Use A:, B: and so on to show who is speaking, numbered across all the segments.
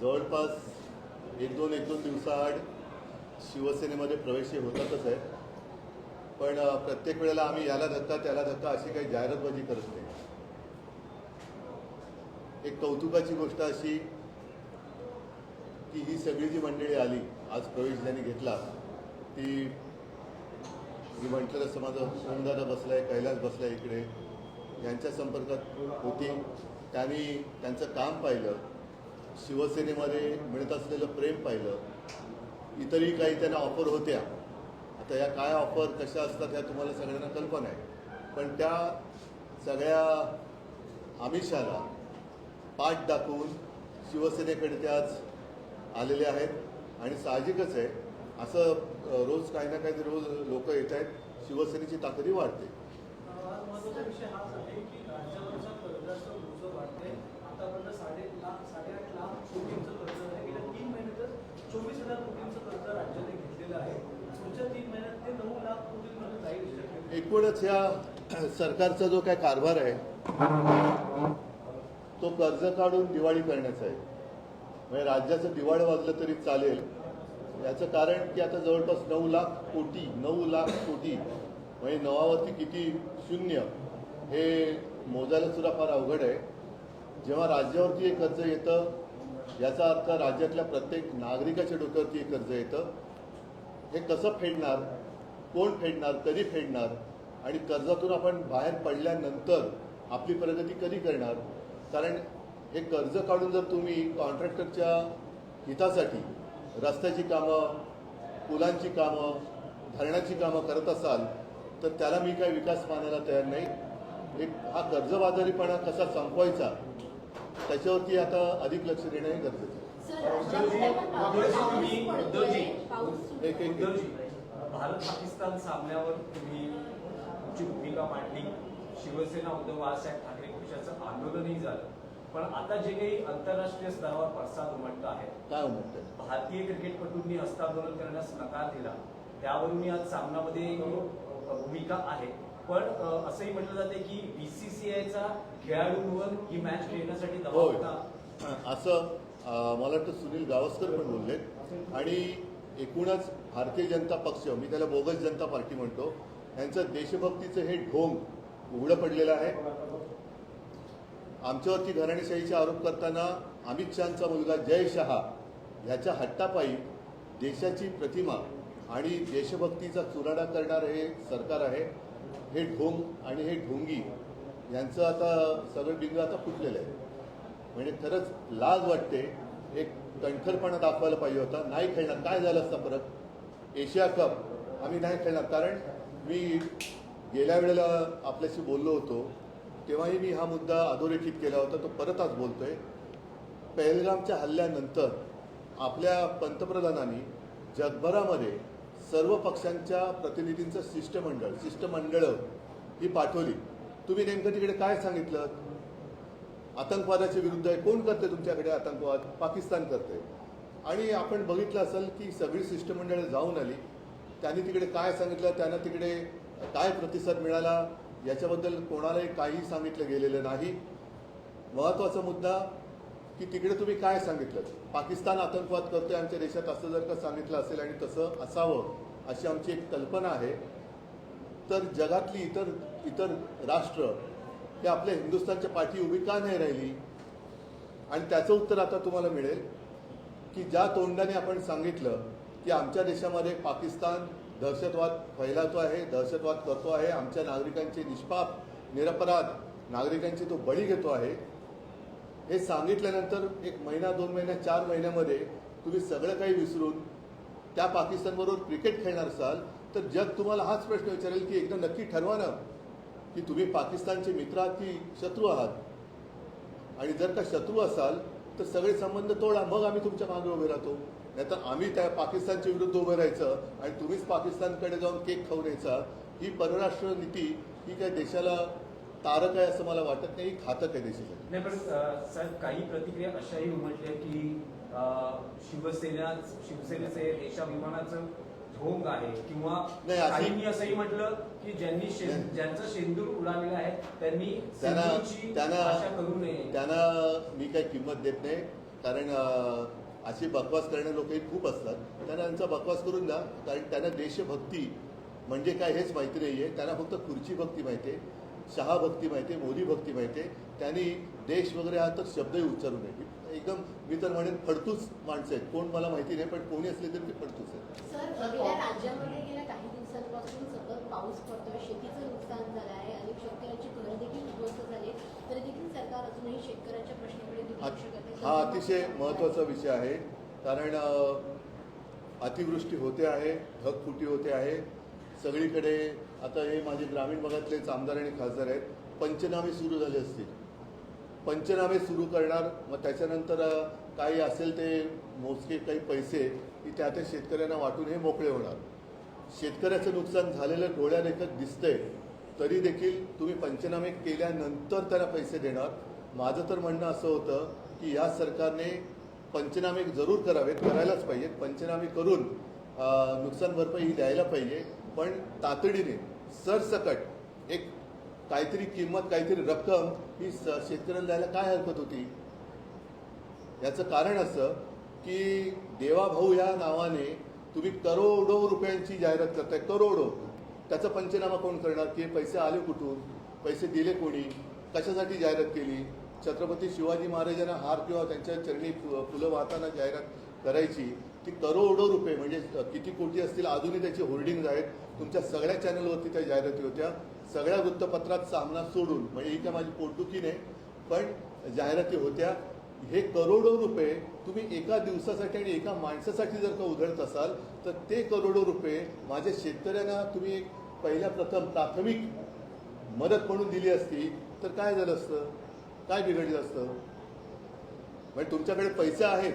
A: जवळपास एक दोन एक दोन दिवसाआड शिवसेनेमध्ये प्रवेश हे होतातच आहे. पण प्रत्येक वेळेला आम्ही याला धक्का त्याला धक्का अशी काही जाहिरातबाजी करत नाही. एक कौतुकाची गोष्ट अशी की ही सगळी जी मंडळी आली आज प्रवेश ज्यांनी घेतला ती मी म्हटलं तसं माझं सोमदादा बसलाय कैलास बसलाय इकडे. यांच्या संपर्कात होती. त्यांनी त्यांचं काम पाहिलं. शिवसेनेमध्ये मिळत असलेलं प्रेम पाहिलं इतरही काही त्यांना ऑफर होत्या. आता या काय ऑफर कशा असतात ह्या तुम्हाला सगळ्यांना कल्पना आहे. पण त्या सगळ्या आमिषाला पाठ दाखवून शिवसेनेकडे ते आज आलेले आहेत. आणि साहजिकच आहे असं रोज काही ना काहीतरी रोज लोक येत आहेत. शिवसेनेची ताकदी वाढते.
B: महत्त्वाचा विषय हाच आहे की कर्जाचं वाढते आतापर्यंत साडे लाख साडे कोटींचं कर्ज आहे. गेल्या तीन महिन्यातच चोवीस हजार कोटींचं कर्ज राज्याने घेतलेलं आहे. पुढच्या तीन महिन्यात ते नऊ लाख कोटींपर्यंत जाईल.
A: एकूणच या सरकारचा जो काय कारभार आहे तो कर्ज काढून दिवाळी करण्याचा आहे. म्हणजे राज्याचं दिवाळ वाजलं तरी चालेल. याचं कारण की आता जवळपास नऊ लाख कोटी नऊ लाख कोटी म्हणजे नवावरती किती शून्य हे मोजायला सुद्धा फार अवघड आहे. जेव्हा राज्यावरती हे कर्ज येतं याचा अर्थ राज्यातल्या प्रत्येक नागरिकाच्या डोक्यावरती हे कर्ज येतं. हे कसं फेडणार? कोण फेडणार? कधी फेडणार? आणि कर्जातून आपण बाहेर पडल्यानंतर आपली प्रगती कधी करणार? कारण हे कर्ज काढून जर तुम्ही कॉन्ट्रॅक्टरच्या हितासाठी रस्त्याची कामं पुलांची कामं धरणाची कामं करत असाल तर त्याला मी काही विकास मानायला तयार नाही. एक हा कर्जबाजारीपणा कसा संपवायचा? त्याच्यावरती आता अधिक लक्ष देणं हे गरजेचं आहे. एक- एक-
C: भारत पाकिस्तान सामन्यावर तुम्ही तुमची भूमिका मांडली. शिवसेना उद्धव बाळासाहेब ठाकरे पक्षाचं आंदोलनही झालं. पण आता जे काही आंतरराष्ट्रीय स्तरावर पडसाद उमटत आहे
A: काय म्हणताय
C: भारतीय क्रिकेटपटूंनी हस्तांदोलन करण्यास नकार दिला. त्यावरून आज सामनामध्ये अ, भूमिका आहे. पण असंही म्हटलं जाते की बीसीसीआयचा खेळाडूंवर ही मॅच खेळण्यासाठी दबाव होता.
A: असं मला वाटतं सुनील गावस्कर पण बोलले. आणि एकूणच भारतीय जनता पक्ष मी त्याला बोगस जनता पार्टी म्हणतो यांचं देशभक्तीचं हे ढोंग उघडं पडलेलं आहे. आमच्यावरती घराणेशाहीचे आरोप करताना अमित शहाचा मुलगा जय शहा ह्याच्या हट्टापायी देशाची प्रतिमा आणि देशभक्तीचा चुराडा करणारं हे सरकार आहे हे ढोंग आणि हे ढोंगी यांचं आता सगळं डिंग आता फुटलेलं आहे. म्हणजे खरंच लाज वाटते एक कणखरपणा दाखवायला पाहिजे होता नाही खेळणार काय झालं असतं परत? एशिया कप आम्ही नाही खेळणार कारण मी गेल्या वेळेला आपल्याशी बोललो होतो तेव्हाही मी हा मुद्दा अधोरेखित केला होता तो परत आज आहे पहलगामच्या हल्ल्यानंतर आपल्या पंतप्रधानांनी जगभरामध्ये सर्व पक्षांच्या प्रतिनिधींचं शिष्टमंडळ शिष्टमंडळं ही पाठवली. तुम्ही नेमकं तिकडे काय सांगितलं? आतंकवादाच्या विरुद्ध आहे. कोण करते तुमच्याकडे आतंकवाद? पाकिस्तान करते आणि आपण बघितलं असेल की सगळी शिष्टमंडळं जाऊन आली. त्यांनी तिकडे काय सांगितलं? त्यांना तिकडे काय प्रतिसाद मिळाला? याच्याबद्दल कोणालाही काही सांगितलं गेलेलं नाही. महत्त्वाचा मुद्दा की तिकडे तुम्ही काय सांगितलं? पाकिस्तान आतंकवाद करतोय आमच्या देशात असं जर का सांगितलं असेल आणि तसं असावं अशी आमची एक कल्पना आहे तर जगातली इतर इतर राष्ट्र हे आपल्या हिंदुस्थानच्या पाठी उभी का नाही राहिली? आणि त्याचं उत्तर आता तुम्हाला मिळेल की ज्या तोंडाने आपण सांगितलं की आमच्या देशामध्ये पाकिस्तान दहशतवाद फैलावतो आहे दहशतवाद करतो आहे आमच्या नागरिकांचे निष्पाप निरपराध नागरिकांची तो बळी घेतो आहे हे सांगितल्यानंतर एक महिना दोन महिन्या चार महिन्यामध्ये तुम्ही सगळं काही विसरून त्या पाकिस्तानबरोबर क्रिकेट खेळणार असाल तर जग तुम्हाला हाच प्रश्न विचारेल की एकदा नक्की ठरवा ना की तुम्ही पाकिस्तानचे मित्र आहात की शत्रू आहात. आणि जर का शत्रू असाल तर सगळे संबंध तोडा मग आम्ही तुमच्या मागे उभे राहतो. नाहीतर आम्ही त्या पाकिस्तानच्या विरुद्ध उभं राहायचं आणि तुम्हीच पाकिस्तानकडे जाऊन केक खाऊन यायचा ही परराष्ट्र नीती ही काय देशाला तारक आहे असं मला वाटत नाही घातक आहे देशासाठी
C: नाही पण साहेब काही प्रतिक्रिया अशाही उमटल्या की शिवसेना शिवसेनेचे देशाभिमानाचं ढोंग आहे किंवा
A: नाही, अशी-
C: काहींनी असंही म्हटलं की ज्यांनी शे-
A: नाही.
C: ज्यांचं शेंदूर उडालेलं आहे त्यांनी
A: त्यांना
C: सिंधूची
A: त्यांना
C: भाषा करू नये.
A: त्यांना मी काही किंमत देत नाही कारण अं, अशी बकवास करणारे लोकही खूप असतात. त्यांना त्यांचा बकवास करून द्या कारण त्यांना देशभक्ती म्हणजे काय हेच माहिती नाही आहे त्यांना फक्त खुर्ची भक्ती माहिती आहे. शहा भक्ती माहिती आहे मोदी भक्ती माहिती आहे त्यांनी देश वगैरे हा तर शब्दही उच्चारू नये एकदम मी तर म्हणेन फडतूस माणसं आहेत. कोण मला माहिती नाही पण कोणी असले तरी ते फडतूस आहेत.
D: सर गेल्या राज्यामध्ये गेल्या काही दिवसांपासून सतत पाऊस पडतोय शेतीचं नुकसान झालं आहे अनेक शेतकऱ्यांची घरं देखील उद्ध्वस्त झाले. तरी देखील सरकार अजूनही शेतकऱ्यांच्या प्रश्नाकडे दुर्लक्ष करते
A: हा अतिशय महत्त्वाचा विषय आहे. कारण अतिवृष्टी होते आहे ढगफुटी होते आहे. सगळीकडे आता हे माझे ग्रामीण भागातलेच आमदार आणि खासदार आहेत. पंचनामे सुरू झाले असतील. पंचनामे सुरू करणार मग त्याच्यानंतर काही असेल ते मोजके काही पैसे की त्या त्या शेतकऱ्यांना वाटून हे मोकळे होणार. शेतकऱ्याचं नुकसान झालेलं डोळ्यादेखत दिसतंय. तरी देखील तुम्ही पंचनामे केल्यानंतर त्यांना पैसे देणार. माझं तर म्हणणं असं होतं की या सरकारने पंचनामे जरूर करावेत करायलाच पाहिजेत. पंचनामे करून नुकसान भरपाई ही द्यायला पाहिजे. पण तातडीने सरसकट. एक काहीतरी किंमत काहीतरी रक्कम ही स- शेतकऱ्यांना द्यायला काय हरकत होती? याचं कारण असं की देवाभाऊ या नावाने तुम्ही करोडो रुपयांची जाहिरात करताय करोडो. त्याचा पंचनामा कोण करणार? की हे पैसे आले कुठून? पैसे दिले कोणी? कशासाठी जाहिरात केली? छत्रपती शिवाजी महाराजांना हार किंवा त्यांच्या चरणी फु- फुलं वाहताना जाहिरात करायची ती करोडो रुपये म्हणजे किती कोटी असतील अजूनही त्याची होर्डिंग आहेत. तुमच्या सगळ्या चॅनलवरती त्या जाहिराती होत्या. सगळ्या वृत्तपत्रात सामना सोडून म्हणजे ही काय माझी पोटदुखी नाही पण जाहिराती होत्या. हे करोडो रुपये तुम्ही एका दिवसासाठी आणि एका माणसासाठी जर का उधळत असाल तर ते करोडो रुपये माझ्या शेतकऱ्यांना तुम्ही एक पहिल्या प्रथम प्राथमिक मदत म्हणून दिली असती तर काय झालं असतं? काय बिघडलं असतं? म्हणजे तुमच्याकडे पैसे आहेत.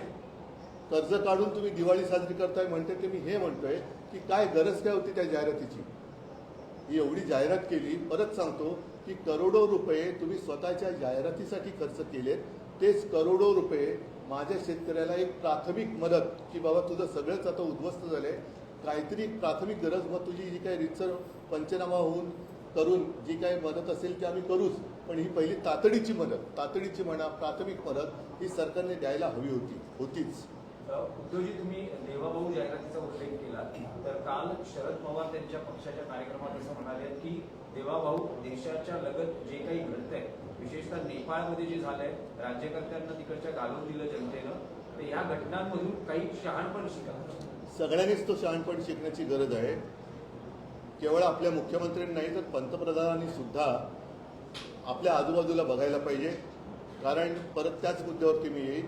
A: कर्ज काढून तुम्ही दिवाळी साजरी करताय म्हणते ते मी हे म्हणतोय की काय गरज काय होती त्या जाहिरातीची? ही एवढी जाहिरात केली परत सांगतो की करोडो रुपये तुम्ही स्वतःच्या जाहिरातीसाठी खर्च केलेत. तेच करोडो रुपये माझ्या शेतकऱ्याला एक प्राथमिक मदत की बाबा तुझं सगळंच आता उद्ध्वस्त झालंय. काहीतरी प्राथमिक गरज मग तुझी जी काही रितसर पंचनामा होऊन करून जी काही मदत असेल ती आम्ही करूच. पण ही पहिली तातडीची मदत तातडीची म्हणा प्राथमिक मदत ही सरकारने द्यायला हवी होती होतीच.
C: उद्योजी तुम्ही देवाभाऊ जाहिरातीचा उल्लेख केला तर काल शरद पवार त्यांच्या पक्षाच्या कार्यक्रमात असं म्हणाले की देवाभाऊ देशाच्या लगत जे काही घडतंय विशेषतः नेपाळमध्ये जे झालंय राज्यकर्त्यांना तिकडच्या घालून दिलं जनतेनं तर या घटनांमधून काही शहाणपण शिका.
A: सगळ्यांनीच तो शहाणपण शिकण्याची गरज आहे. केवळ आपल्या मुख्यमंत्र्यांनी नाही तर पंतप्रधानांनी सुद्धा आपल्या आजूबाजूला बघायला पाहिजे. कारण परत त्याच मुद्द्यावरती मी येईल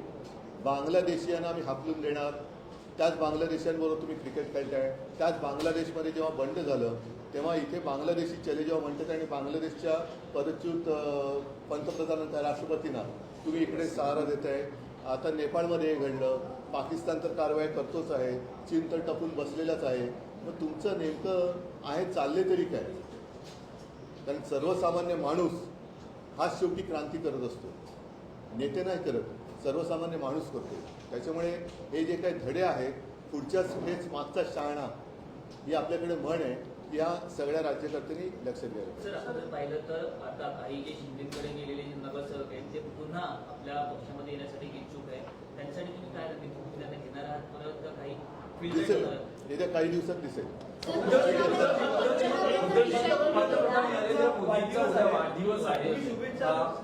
A: बांगलादेशीयांना आम्ही हाकलून देणार. त्याच बांगलादेशांबरोबर तुम्ही क्रिकेट खेळताय. त्याच बांगलादेशमध्ये जेव्हा बंड झालं तेव्हा इथे बांगलादेशी चले जेव्हा म्हणतात आणि बांगलादेशच्या पदच्युत अं, राष्ट्रपतींना तुम्ही इकडे सहारा देत आहे आता नेपाळमध्ये हे घडलं. पाकिस्तान तर कारवाई करतोच आहे. चीन तर टपून बसलेलाच आहे. मग तुमचं नेमकं आहे चालले तरी काय? कारण सर्वसामान्य माणूस हा शेवटी क्रांती करत असतो. नेते नाही करत. सर्वसामान्य माणूस करतो. त्याच्यामुळे हे जे काही धडे आहेत पुढच्याच हेच मागचा शहाणा ही आपल्याकडे म्हण आहे या सगळ्या राज्यकर्त्यांनी
E: सर आपण जर पाहिलं तर आता काही जे शिंदेकडे गेलेले नगरसेवक आहेत ते पुन्हा आपल्या पक्षामध्ये येण्यासाठी इच्छुक आहे त्यांच्यासाठी तुम्ही काय तुम्ही त्यांना घेणार आहात परत का काही
A: दिसेल. येत्या काही दिवसात दिसेल.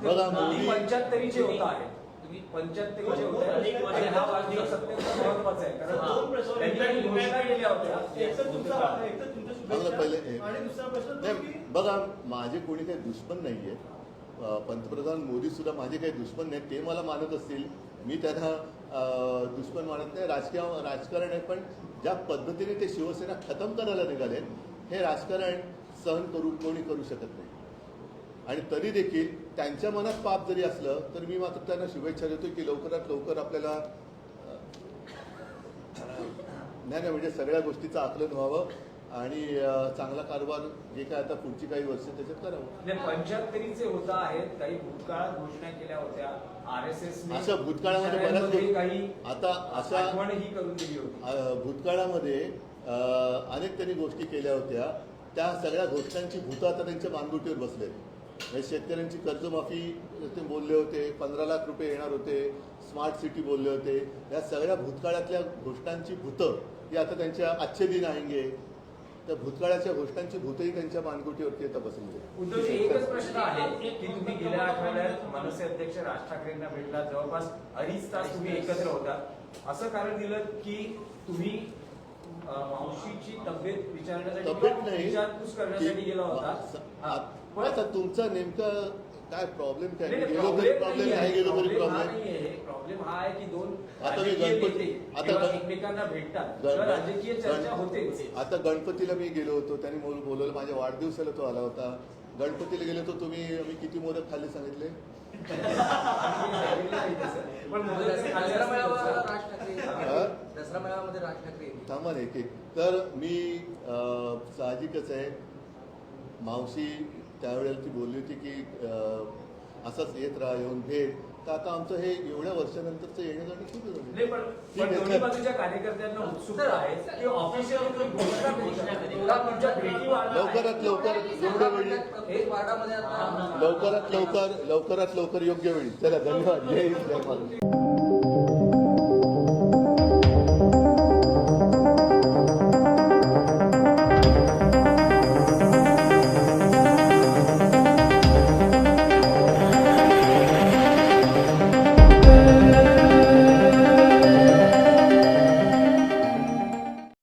A: बघा, मोदी-
C: पंच्याहत्तरीचे होत आहे. होत. आणि हा वाढदिवस महत्त्वाचा आहे. कारण त्यांनी घोषणा केल्या होत्या.
A: हे-
B: की
A: बघा माझे कोणी काही दुश्मन नाही आहे पंतप्रधान मोदी सुद्धा माझे काही दुश्मन नाही ते मला मानत असतील. मी त्यांना दुश्मन मानत नाही. राजकीय राजकारण आहे पण ज्या पद्धतीने ते शिवसेना खतम करायला निघाले हे राजकारण सहन करू कोणी करू शकत नाही. आणि तरी देखील त्यांच्या मनात पाप जरी असलं तर मी मात्र त्यांना शुभेच्छा देतो की लवकरात लवकर आपल्याला नाही म्हणजे सगळ्या गोष्टीचं आकलन व्हावं आणि चांगला कारभार जे काय आता पुढची काही वर्ष त्याच्यात करावं.
C: नाही, पंच्याहत्तरीचे होत आहेत काही भूतकाळात घोषणा केल्या होत्या. आर एस एस
A: अशा भूतकाळामध्ये बऱ्याच
C: काही
A: आता अशा
C: आठवणही करून दिली होती.
A: भूतकाळामध्ये अनेक त्यांनी गोष्टी केल्या होत्या. त्या सगळ्या घोषणांची भूतं आता त्यांच्या मानगुटीवर बसलेत. हे शेतकऱ्यांची कर्जमाफी ते बोलले होते पंधरा लाख रुपये येणार होते स्मार्ट सिटी बोलले होते. या सगळ्या भूतकाळातल्या घोषणांची भूतं ही आता त्यांच्या आजचे दिन आहेंगे त्या भूतकाळाच्या घोषणांची भूतही त्यांच्या मानगुटीवरती आता.
C: उद्धवजी एकच प्रश्न आहे की तुम्ही गेल्या आठवड्यात मनसे अध्यक्ष राज ठाकरेंना भेटला जवळपास अडीच तास तुम्ही एकत्र होता. असं कारण दिलं की तुम्ही मावशीची तब्येत विचारण्यासाठी
A: तब्येत नाही.
C: विचारपूस करण्यासाठी गेला होता. पण-
A: आता तुमचा नेमका काय प्रॉब्लेम काय? गेलो तरी प्रॉब्लेम. नाही गेलो तरी
C: Problem हा
A: प्रॉब्लेम
C: हा आहे की दोन
A: आता मी गणपती- आता
C: एकमेकांना भेटतात. राजकीय चर्चा होतेच
A: आता गणपतीला मी गेलो होतो. त्यांनी बोल- बोलवलं. माझ्या वाढदिवसाला तो आला होता. गणपतीला गेलो होतो तुम्ही मी किती मोदक खाल्ले सांगितले. थांबा एक एक. तर मी साहजिकच आहे. मावशी त्यावेळेला ती बोलली होती की असंच येत राहा येऊन भेट. तर आता आमचं हे एवढ्या वर्षानंतरचं येणं जाणं? लवकरात लवकर योग्य वेळी लवकरात लवकर लवकरात लवकर योग्य वेळी. चला धन्यवाद. जय हिंद जय महाराष्ट्र